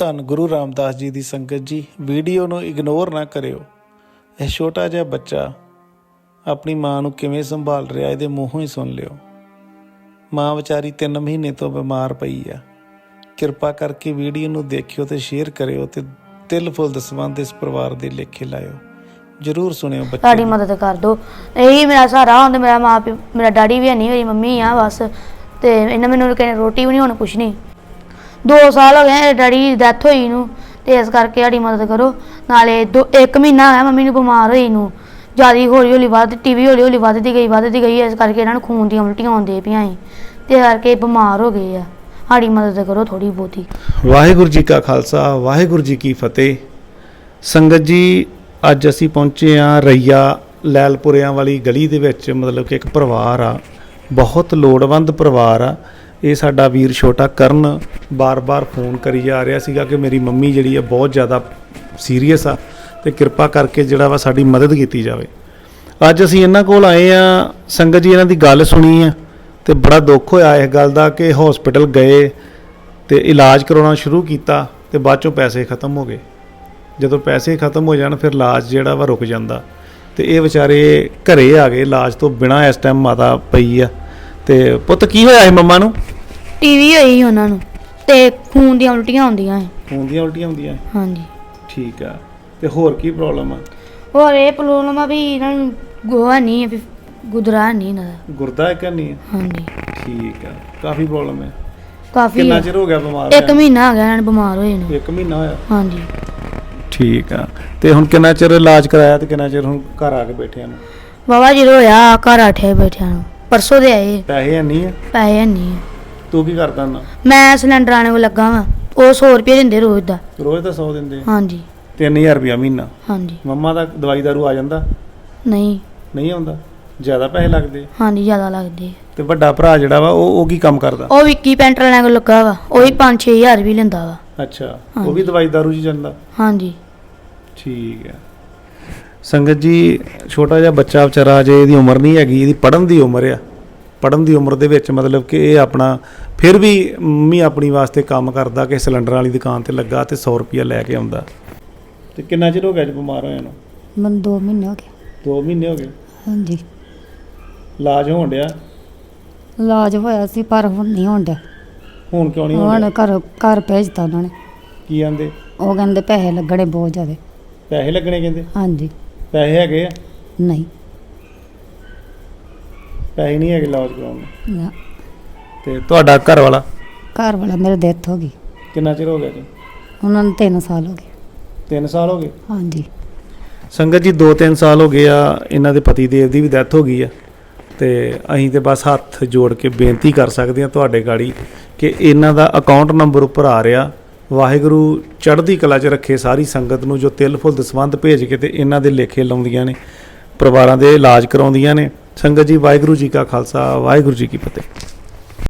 ਧੰਨ ਗੁਰੂ ਰਾਮਦਾਸ ਜੀ ਦੀ ਸੰਗਤ ਜੀ ਵੀਡੀਓ ਨੂੰ ਇਗਨੋਰ ਨਾ ਕਰਿਓ। ਇਹ ਛੋਟਾ ਜਿਹਾ ਬੱਚਾ ਆਪਣੀ ਮਾਂ ਨੂੰ ਕਿਵੇਂ ਸੰਭਾਲ ਰਿਹਾ ਇਹਦੇ ਮੂੰਹੋਂ ਹੀ ਸੁਣ ਲਿਓ। ਮਾਂ ਵਿਚਾਰੀ 3 ਮਹੀਨੇ ਤੋਂ ਬਿਮਾਰ ਪਈ ਆ। ਕਿਰਪਾ ਕਰਕੇ ਵੀਡੀਓ ਨੂੰ ਦੇਖਿਓ ਤੇ ਸ਼ੇਅਰ ਕਰਿਓ ਤੇ ਦਿਲ ਫੁੱਲ ਦਸਵੰਦ ਇਸ ਪਰਿਵਾਰ ਦੇ ਲੇਖੇ ਲਾਇਓ। ਜਰੂਰ ਸੁਣਿਓ ਬੱਚੇ ਸਾਡੀ। ਮਦਦ ਕਰ ਦਿਓ। ਇਹੀ ਮੇਰਾ ਸਹਾਰਾ ਹੁੰਦਾ ਮੇਰਾ ਮਾਂ ਪਿਓ ਮੇਰਾ ਡੈਡੀ ਵੀ ਹੈ ਨਹੀਂ ਮੇਰੀ ਮੰਮੀ ਆ ਬਸ। ਤੇ ਇਹਨਾਂ ਮੈਨੂੰ ਕਹਿੰਦੇ ਰੋਟੀ ਵੀ ਨਹੀਂ ਹੁਣ ਕੁਛ ਨਹੀਂ 2 ਸਾਲ ਹੋ ਗਏ ਡੈਡੀ ਦੀ ਡੈਥ ਹੋਈ ਨੂੰ, ਤੇ ਇਸ ਕਰਕੇ ਸਾਡੀ ਮਦਦ ਕਰੋ। ਨਾਲੇ ਦੋ ਮਹੀਨਾ ਹੋਇਆ ਮੰਮੀ ਨੂੰ ਬਿਮਾਰ ਹੋਈ ਨੂੰ। ਜ਼ਿਆਦਾ ਹੌਲੀ ਹੌਲੀ ਵੱਧ ਟੀਵੀ ਹੌਲੀ ਹੌਲੀ ਵੱਧਦੀ ਗਈ ਵੱਧਦੀ ਗਈ, ਇਸ ਕਰਕੇ ਇਹਨਾਂ ਨੂੰ ਖੂਨ ਦੀਆਂ ਉਲਟੀਆਂ ਆਉਂਦੀਆਂ ਪਈਆਂ ਸੀ। ਤੇ ਇਸ ਕਰਕੇ ਬਿਮਾਰ ਹੋ ਗਏ ਆ। ਸਾਡੀ ਮਦਦ ਕਰੋ ਥੋੜੀ ਬਹੁਤੀ। ਵਾਹਿਗੁਰੂ ਜੀ ਕਾ ਖਾਲਸਾ, ਵਾਹਿਗੁਰੂ ਜੀ ਕੀ ਫਤਿਹ। ਸੰਗਤ ਜੀ, ਅੱਜ ਅਸੀਂ ਪਹੁੰਚੇ ਆ ਰਈਆ ਲੈਲਪੁਰਿਆਂ ਵਾਲੀ ਗਲੀ ਦੇ ਵਿੱਚ, ਮਤਲਬ ਕਿ ਇੱਕ ਪਰਿਵਾਰ ਆ। ਬਹੁਤ ਲੋੜਵੰਦ ਪਰਿਵਾਰ ਆ। ਇਹ ਸਾਡਾ ਵੀਰ ਛੋਟਾ ਕਰਨ ਬਾਰ-ਬਾਰ ਫੋਨ ਕਰੀ ਜਾ ਰਿਹਾ ਸੀਗਾ ਕਿ ਮੇਰੀ ਮੰਮੀ ਜਿਹੜੀ ਆ ਬਹੁਤ ਜ਼ਿਆਦਾ ਸੀਰੀਅਸ ਆ ਤੇ ਕਿਰਪਾ ਕਰਕੇ ਜਿਹੜਾ ਵਾ ਸਾਡੀ ਮਦਦ ਕੀਤੀ ਜਾਵੇ। ਅੱਜ ਅਸੀਂ ਇਹਨਾਂ ਕੋਲ ਆਏ ਆ। ਸੰਗਤ ਜੀ, ਇਹਨਾਂ ਦੀ ਗੱਲ ਸੁਣੀ ਆ ਤੇ ਬੜਾ ਦੁੱਖ ਹੋਇਆ ਇਸ ਗੱਲ ਦਾ ਕਿ ਹਸਪੀਟਲ ਗਏ ਤੇ ਇਲਾਜ ਕਰਾਉਣਾ ਸ਼ੁਰੂ ਕੀਤਾ ਤੇ ਬਾਅਦ ਚੋਂ ਪੈਸੇ ਖਤਮ ਹੋ ਗਏ। ਜਦੋਂ ਪੈਸੇ ਖਤਮ ਹੋ ਜਾਣ, ਫਿਰ ਇਲਾਜ ਜਿਹੜਾ ਵਾ ਰੁਕ ਜਾਂਦਾ ਤੇ ਇਹ ਵਿਚਾਰੇ ਘਰੇ ਆ ਗਏ। ਇਲਾਜ ਤੋਂ ਬਿਨਾ ਇਸ ਟਾਈਮ ਮਾਤਾ ਪਈ ਆ। ਤੇ ਪੁੱਤ ਕੀ ਹੋਇਆ ਸੀ ਮੰਮਾ ਨੂੰ? ਟੀਵੀ ਹੋਈ ਉਹਨਾਂ ਨੂੰ ਤੇ ਖੂਨ ਦੀਆਂ ਉਲਟੀਆਂ ਆਉਂਦੀਆਂ ਸੀ। ਖੂਨ ਦੀਆਂ ਉਲਟੀਆਂ ਹੁੰਦੀਆਂ ਹਾਂਜੀ। ਠੀਕ ਆ। ਤੇ ਹੋਰ ਕੀ ਪ੍ਰੋਬਲਮ ਆ? ਹੋਰ ਇਹ ਪ੍ਰੋਬਲਮ ਆ ਵੀ ਇਹਨਾਂ ਨੂੰ ਗੋਹਾ ਨਹੀਂ ਹੈ ਵੀ ਗੁਦਰਾ ਨਹੀਂ ਇਹਨਾਂ ਦਾ। ਗੁਰਦਾ ਹੈ ਕਿ ਨਹੀਂ ਹਾਂਜੀ। ਠੀਕ ਆ। ਕਾਫੀ ਪ੍ਰੋਬਲਮ ਹੈ ਕਾਫੀ ਕਿੰਨਾ ਹੈ। ਚਿਰ ਹੋ ਗਿਆ ਬਿਮਾਰ ਇੱਕ ਹੋਇਆ? ਮਹੀਨਾ ਹੋ ਗਿਆ ਇਹਨਾਂ ਨੂੰ ਬਿਮਾਰ ਹੋਏ ਨੂੰ। ਇੱਕ ਮਹੀਨਾ ਹੋਇਆ? ਹਾਂਜੀ। ਠੀਕ ਆ। ਤੇ ਹੁਣ ਕਿੰਨਾ ਚਿਰ ਇਲਾਜ ਕਰਾਇਆ ਤੇ ਕਿੰਨਾ ਚਿਰ ਹੁਣ ਘਰ ਆ ਕੇ ਬੈਠਿਆਂ ਨੂੰ? ਬਾਬਾ ਜੀ ਹੋਇਆ ਘਰ ਆਠੇ ਬੈਠਿਆਂ ਨੂੰ। ਪਰਸੋਂ ਦੇ ਆਏ ਪੈਸੇ ਹੈ ਨਹੀਂ ਆ? ਪੈਸੇ ਨਹੀਂ ਤੂੰ ਕੀ ਕਰਦਾ ਨਾ? ਮੈਂ ਸਿਲੰਡਰ ਆਣੇ ਕੋ ਲੱਗਾ ਵਾਂ। ਉਹ 100 ਰੁਪਏ ਦਿੰਦੇ ਰੋਜ਼ ਦਾ। ਰੋਜ਼ ਤਾਂ 100 ਦਿੰਦੇ ਆ। ਹਾਂਜੀ। 3000 ਰੁਪਇਆ ਮਹੀਨਾ। ਹਾਂਜੀ। ਮੰਮਾ ਦਾ ਦਵਾਈ ਦਾਰੂ ਆ ਜਾਂਦਾ? ਨਹੀਂ। ਨਹੀਂ ਆਉਂਦਾ? ਜ਼ਿਆਦਾ ਪੈਸੇ ਲੱਗਦੇ ਹਾਂਜੀ ਜ਼ਿਆਦਾ ਲੱਗਦੇ ਆ। ਤੇ ਵੱਡਾ ਭਰਾ ਜਿਹੜਾ ਵਾ ਉਹ ਉਹ ਕੀ ਕੰਮ ਕਰਦਾ? ਉਹ ਵਿੱਕੀ ਪੈਂਟਰ ਵਾਲਿਆਂ ਕੋਲ ਲੱਗਾ ਵਾ। ਉਹ ਵੀ 5-6000 ਵੀ ਲੈਂਦਾ ਵਾ। ਅੱਛਾ। ਉਹ ਵੀ ਦਵਾਈ ਦਾਰੂ 'ਚ ਜਾਂਦਾ? ਹਾਂਜੀ। ਠੀਕ ਹੈ। ਸੰਗਤ ਜੀ ਛੋਟਾ ਜਿਹਾ ਬੱਚਾ ਵਿਚਾਰਾ ਜੇ ਇਹਦੀ ਉਮਰ ਨਹੀਂ ਹੈਗੀ ਇਹਦੀ ਪੜਨ ਦੀ ਉਮਰ ਆ। ਪੜਨ ਦੀ ਉਮਰ ਦੇ ਵਿੱਚ ਮਤਲਬ ਕਿ ਇਹ ਆਪਣਾ ਫਿਰ ਵੀ ਮੰਮੀ ਆਪਣੀ ਵਾਸਤੇ ਕੰਮ ਕਰਦਾ ਕਿ ਸਿਲੰਡਰ ਵਾਲੀ ਦੁਕਾਨ ਤੇ ਲੱਗਾ ਤੇ 100 ਰੁਪਿਆ ਲੈ ਕੇ ਆਉਂਦਾ। ਤੇ ਕਿੰਨਾ ਚਿਰ ਹੋ ਗਿਆ ਜੀ ਬਿਮਾਰ ਹੋਇਆ ਨੂੰ? ਮੈਨੂੰ 2 ਮਹੀਨੇ ਹੋ ਗਏ। 2 ਮਹੀਨੇ ਹੋ ਗਏ? ਹਾਂਜੀ। ਇਲਾਜ ਹੋਣ ਡਿਆ? ਇਲਾਜ ਹੋਇਆ ਸੀ ਪਰ ਹੁਣ ਨਹੀਂ ਹੋਣ ਡਿਆ। ਹੁਣ ਕਿਉਂ ਨਹੀਂ ਹੋਣ? ਘਰ ਘਰ ਭੇਜਤਾ ਉਹਨਾਂ ਨੇ। ਕੀ ਆਂਦੇ ਉਹ ਕਹਿੰਦੇ ਪੈਸੇ ਲੱਗਣੇ ਬਹੁਤ ਜ਼ਿਆਦੇ। ਪੈਸੇ ਲੱਗਣੇ ਕਹਿੰਦੇ? ਹਾਂਜੀ। ਪੈਸੇ ਹੈਗੇ ਆ? ਨਹੀਂ। ਪੈਸੇ ਨਹੀਂ ਹੈਗੇ ਇਲਾਜ ਕਰਾਉਣ ਨੂੰ? ਨਾ। ਤੇ ਤੁਹਾਡਾ ਘਰ ਵਾਲਾ ਘਰ ਵਾਲਾ ਮੇਰੇ ਡੈਥ ਹੋ ਗਈ। ਕਿੰਨਾ ਚਿਰ ਹੋ ਗਿਆ ਜੀ? ਉਹਨਾਂ ਨੂੰ 3 ਸਾਲ ਹੋ ਗਏ। 3 ਸਾਲ ਹੋ ਗਏ? ਹਾਂਜੀ। ਸੰਗਤ ਜੀ 2-3 ਸਾਲ ਹੋ ਗਏ ਆ ਇਹਨਾਂ ਦੇ ਪਤੀ ਦੇਵ ਦੀ ਵੀ ਡੈਥ ਹੋ ਗਈ ਆ। ਤੇ ਅਸੀਂ ਤੇ ਬਸ ਹੱਥ ਜੋੜ ਕੇ ਬੇਨਤੀ ਕਰ ਸਕਦੇ ਹਾਂ ਤੁਹਾਡੇ ਗਾੜੀ ਕਿ ਇਹਨਾਂ ਦਾ ਅਕਾਊਂਟ ਨੰਬਰ ਉੱਪਰ ਆ ਰਿਹਾ। ਵਾਹਿਗੁਰੂ ਚੜ੍ਹਦੀ ਕਲਾ 'ਚ ਰੱਖੇ ਸਾਰੀ ਸੰਗਤ ਨੂੰ ਜੋ ਤਿਲ ਫੁੱਲ ਦਸਵੰਧ ਭੇਜ ਕੇ ਤੇ ਇਹਨਾਂ ਦੇ ਲੇਖੇ ਲਾਉਂਦੀਆਂ ਨੇ, ਪਰਿਵਾਰਾਂ ਦੇ ਇਲਾਜ ਕਰਾਉਂਦੀਆਂ ਨੇ। ਸੰਗਤ ਜੀ, ਵਾਹਿਗੁਰੂ ਜੀ ਕਾ ਖਾਲਸਾ, ਵਾਹਿਗੁਰੂ ਜੀ ਕੀ ਫਤਿਹ।